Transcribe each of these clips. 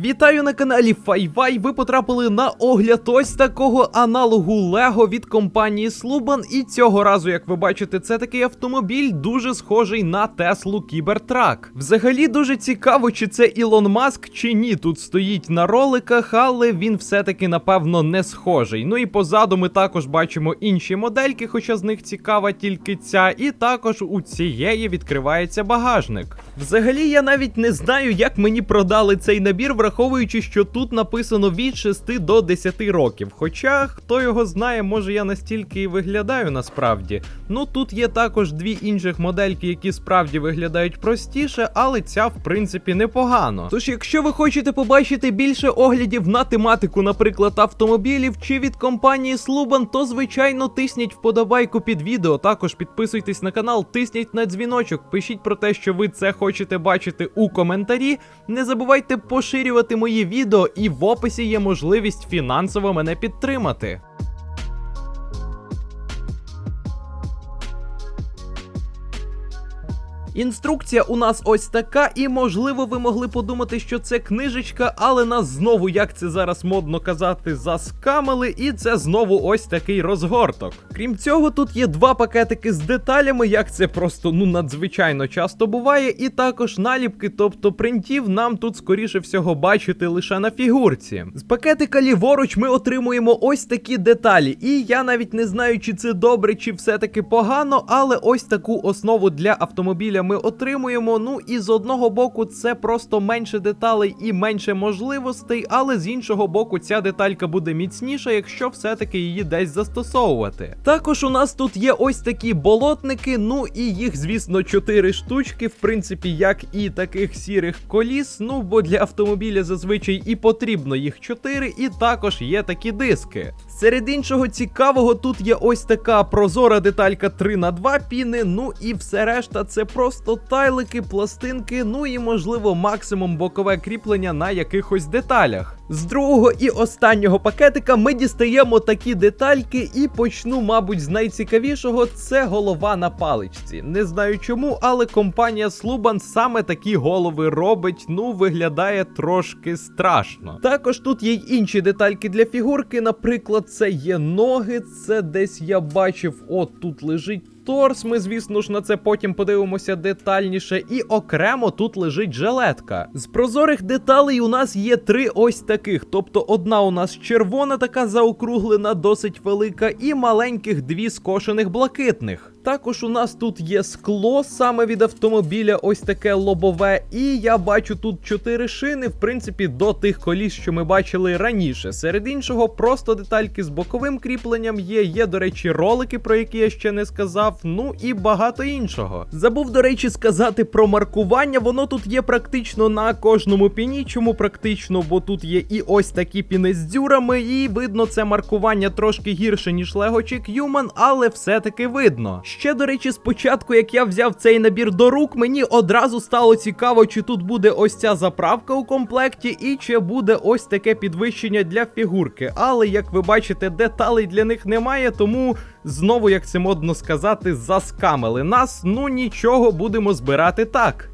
Вітаю на каналі Файвай. Ви потрапили на огляд ось такого аналогу Лего від компанії Sluban. І цього разу, як ви бачите, це такий автомобіль дуже схожий на Теслу Кібертрак. Взагалі дуже цікаво, чи це Ілон Маск, чи ні. Тут стоїть на роликах, але він все-таки напевно не схожий. Ну і позаду ми також бачимо інші модельки, хоча з них цікава тільки ця. І також у цієї відкривається багажник. Взагалі, я навіть не знаю, як мені продали цей набір, враховуючи, що тут написано від 6 до 10 років. Хоча хто його знає, може я настільки і виглядаю насправді. Ну тут є також дві інших модельки, які справді виглядають простіше, але ця в принципі непогано. Тож, якщо ви хочете побачити більше оглядів на тематику, наприклад, автомобілів чи від компанії Sluban, то звичайно тисніть вподобайку під відео. Також підписуйтесь на канал, тисніть на дзвіночок, пишіть про те, що ви це хочете бачити у коментарі. Не забувайте поширювати мої відео, і в описі є можливість фінансово мене підтримати. Інструкція у нас ось така, і можливо ви могли подумати, що це книжечка, але нас знову, як це зараз модно казати, заскамили, і це знову ось такий розгорток. Крім цього, тут є два пакетики з деталями, як це просто ну надзвичайно часто буває, і також наліпки, тобто принтів, нам тут скоріше всього бачити лише на фігурці. З пакетика ліворуч ми отримуємо ось такі деталі, і я навіть не знаю, чи це добре, чи все-таки погано, але ось таку основу для автомобіля ми отримуємо. Ну і з одного боку, це просто менше деталей і менше можливостей, але з іншого боку, ця деталька буде міцніша, якщо все-таки її десь застосовувати. Також у нас тут є ось такі болотники, ну і їх, звісно, 4 штучки, в принципі, як і таких сірих коліс. Ну бо для автомобіля зазвичай і потрібно їх 4, і також є такі диски. Серед іншого цікавого, тут є ось така прозора деталька 3 на 2 піни. Ну і все решта це просто тайлики, пластинки, ну і можливо максимум бокове кріплення на якихось деталях. З другого і останнього пакетика ми дістаємо такі детальки, і почну, мабуть, з найцікавішого це голова на паличці. Не знаю чому, але компанія Sluban саме такі голови робить. Ну, виглядає трошки страшно. Також тут є й інші детальки для фігурки. Наприклад, це є ноги, це десь я бачив, от тут лежить. Торс, ми, звісно ж, на це потім подивимося детальніше. І окремо тут лежить жилетка. З прозорих деталей у нас є три ось таких. Тобто одна у нас червона, така заокруглена, досить велика, і маленьких дві скошених блакитних. Також у нас тут є скло саме від автомобіля, ось таке лобове. І я бачу тут чотири шини, в принципі, до тих коліс, що ми бачили раніше. Серед іншого, просто детальки з боковим кріпленням є. Є, до речі, ролики, про які я ще не сказав. Ну і багато іншого. Забув, до речі, сказати про маркування. Воно тут є практично на кожному піні. Чому практично? Бо тут є і ось такі піни з дзюрами, і видно це маркування трошки гірше, ніж Lego Chick Human, але все-таки видно. Ще, до речі, спочатку, як я взяв цей набір до рук, мені одразу стало цікаво, чи тут буде ось ця заправка у комплекті, і чи буде ось таке підвищення для фігурки. Але як ви бачите, деталей для них немає, тому знову, як це модно сказати, заскамили нас. Ну нічого, будемо збирати так.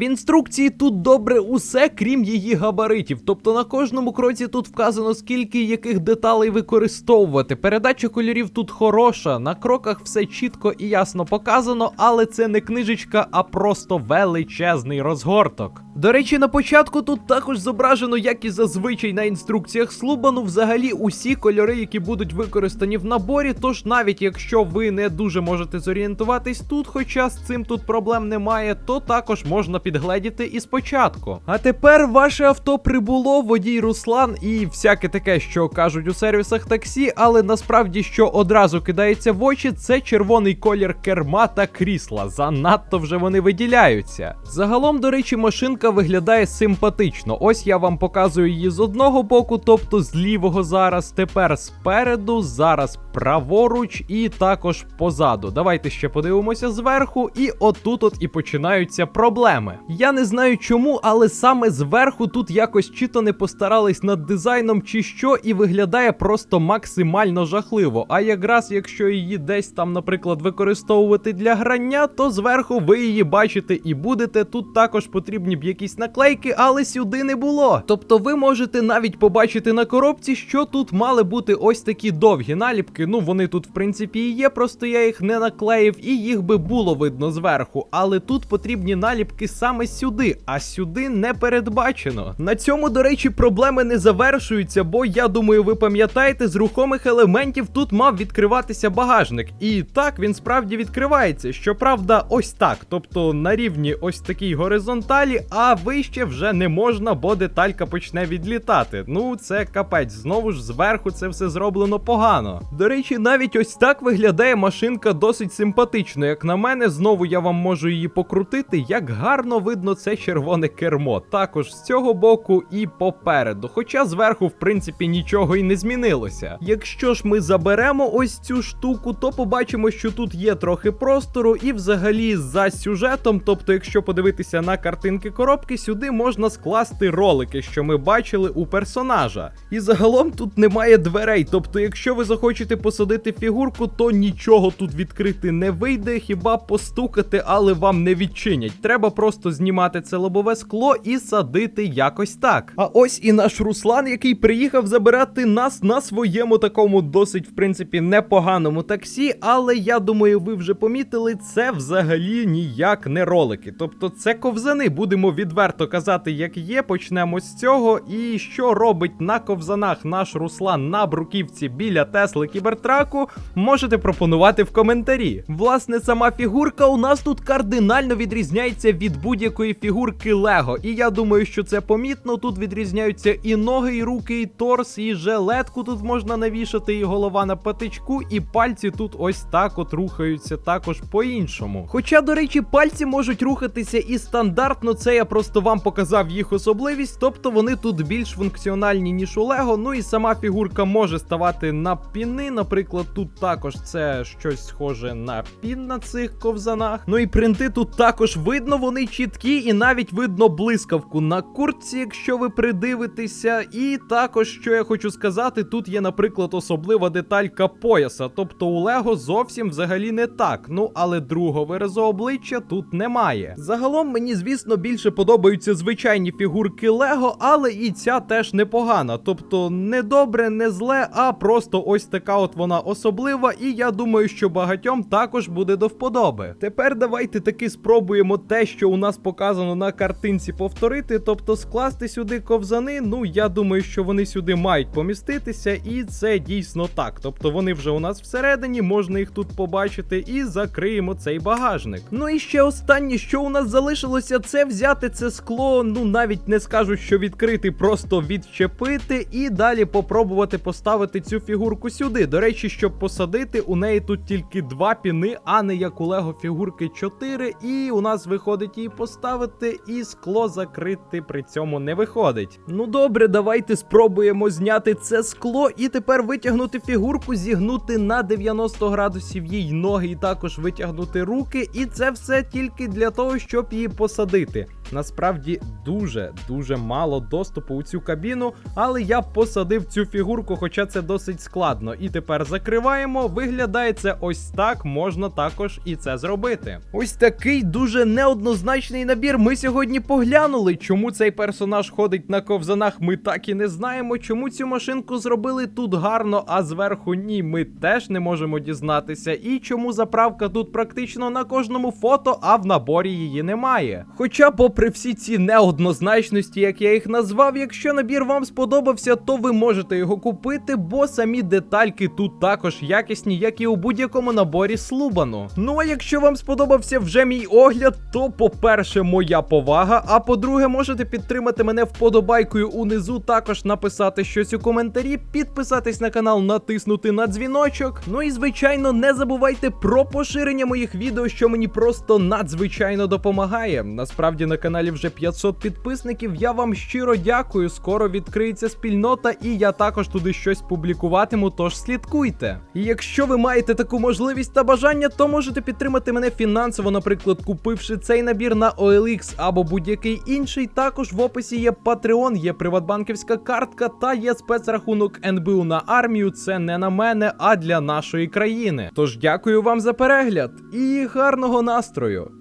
В інструкції тут добре усе, крім її габаритів. Тобто на кожному кроці тут вказано, скільки яких деталей використовувати. Передача кольорів тут хороша, на кроках все чітко і ясно показано, але це не книжечка, а просто величезний розгорток. До речі, на початку тут також зображено, як і зазвичай на інструкціях Слубану, взагалі усі кольори, які будуть використані в наборі. Тож навіть якщо ви не дуже можете зорієнтуватись тут, хоча з цим тут проблем немає, то також можна підгледіти і спочатку. А тепер ваше авто прибуло, водій Руслан і всяке таке, що кажуть у сервісах таксі, але насправді що одразу кидається в очі, це червоний колір керма та крісла. Занадто вже вони виділяються. Загалом, до речі, машинка фігурка виглядає симпатично. Ось я вам показую її з одного боку, тобто з лівого зараз, тепер спереду, зараз праворуч і також позаду. Давайте ще подивимося зверху, і отут от і починаються проблеми. Я не знаю чому, але саме зверху тут якось чи то не постарались над дизайном, чи що, і виглядає просто максимально жахливо. А якраз якщо її десь там, наприклад, використовувати для грання, то зверху ви її бачите і будете. Тут також потрібні б якісь наклейки, але сюди не було. Тобто ви можете навіть побачити на коробці, що тут мали бути ось такі довгі наліпки. Ну вони тут, в принципі, і є, просто я їх не наклеїв, і їх би було видно зверху. Але тут потрібні наліпки саме сюди, а сюди не передбачено. На цьому, до речі, проблеми не завершуються, бо я думаю, ви пам'ятаєте, з рухомих елементів тут мав відкриватися багажник. І так він справді відкривається. Щоправда, ось так. Тобто на рівні ось такій горизонталі, а вище вже не можна, бо деталька почне відлітати. Ну, це капець. Знову ж зверху це все зроблено погано. До речі, навіть ось так виглядає машинка досить симпатично. Як на мене, знову я вам можу її покрутити. Як гарно видно це червоне кермо. Також з цього боку і попереду. Хоча зверху, в принципі, нічого і не змінилося. Якщо ж ми заберемо ось цю штуку, то побачимо, що тут є трохи простору, і взагалі за сюжетом, тобто, якщо подивитися на картинки коробки, сюди можна скласти ролики, що ми бачили у персонажа. І загалом тут немає дверей. Тобто, якщо ви захочете посадити фігурку, то нічого тут відкрити не вийде, хіба постукати, але вам не відчинять. Треба просто знімати це лобове скло і садити якось так. А ось і наш Руслан, який приїхав забирати нас на своєму такому досить, в принципі, непоганому таксі. Але я думаю, ви вже помітили, це взагалі ніяк не ролики. Тобто, це ковзани, будемо відверто казати, як є. Почнемо з цього. І що робить на ковзанах наш Руслан на бруківці біля Тесли Кібертраку, можете пропонувати в коментарі. Власне, сама фігурка у нас тут кардинально відрізняється від будь-якої фігурки Лего. І я думаю, що це помітно. Тут відрізняються і ноги, і руки, і торс, і жилетку тут можна навішати, і голова на патичку, і пальці тут ось так от рухаються також по-іншому. Хоча, до речі, пальці можуть рухатися і стандартно, це я просто вам показав їх особливість, тобто вони тут більш функціональні, ніж у Лего. Ну і сама фігурка може ставати на піни. Наприклад, тут також це щось схоже на пін на цих ковзанах. Ну і принти тут також видно, вони чіткі, і навіть видно блискавку на куртці, якщо ви придивитеся. І також, що я хочу сказати, тут є, наприклад, особлива деталька пояса. Тобто у Лего зовсім взагалі не так. Ну але другого виразу обличчя тут немає. Загалом мені, звісно, більше подобаються звичайні фігурки Лего, але і ця теж непогана. Тобто не добре, не зле, а просто ось така от вона особлива, і я думаю, що багатьом також буде до вподоби. Тепер давайте таки спробуємо те, що у нас показано на картинці, повторити, тобто скласти сюди ковзани. Ну я думаю, що вони сюди мають поміститися, і це дійсно так. Тобто вони вже у нас всередині, можна їх тут побачити, і закриємо цей багажник. Ну і ще останнє, що у нас залишилося, це взяти це скло. Ну навіть не скажу, що відкрити, просто відчепити і далі попробувати поставити цю фігурку сюди. До речі, щоб посадити, у неї тут тільки два піни, а не як у Лего фігурки 4. І у нас виходить її поставити, і скло закрити при цьому не виходить. Ну добре, давайте спробуємо зняти це скло і тепер витягнути фігурку, зігнути на 90 градусів їй ноги, і також витягнути руки. І це все тільки для того, щоб її посадити. Насправді дуже дуже мало доступу у цю кабіну, але я посадив цю фігурку, хоча це досить складно. І тепер закриваємо. Виглядає це ось так, можна також і це зробити. Ось такий дуже неоднозначний набір. Ми сьогодні поглянули, чому цей персонаж ходить на ковзанах. Ми так і не знаємо, чому цю машинку зробили тут гарно, а зверху ні, ми теж не можемо дізнатися. І чому заправка тут практично на кожному фото, а в наборі її немає. Хоча, попри всі ці неоднозначності, як я їх назвав, якщо набір вам сподобався, то ви можете його купити, бо самі детальки тут також якісні, як і у будь-якому наборі Слубану. Ну а якщо вам сподобався вже мій огляд, то по-перше, моя повага. А по-друге, можете підтримати мене вподобайкою унизу, також написати щось у коментарі, підписатись на канал, натиснути на дзвіночок. Ну і звичайно, не забувайте про поширення моїх відео, що мені просто надзвичайно допомагає. Насправді на каналі каналі вже 500 підписників. Я вам щиро дякую. Скоро відкриється спільнота, і я також туди щось публікуватиму. Тож слідкуйте. І якщо ви маєте таку можливість та бажання, то можете підтримати мене фінансово, наприклад, купивши цей набір на OLX або будь-який інший. Також в описі є Patreon, є приватбанківська картка та є спецрахунок НБУ на армію. Це не на мене, а для нашої країни. Тож дякую вам за перегляд і гарного настрою.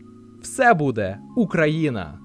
Все буде Україна!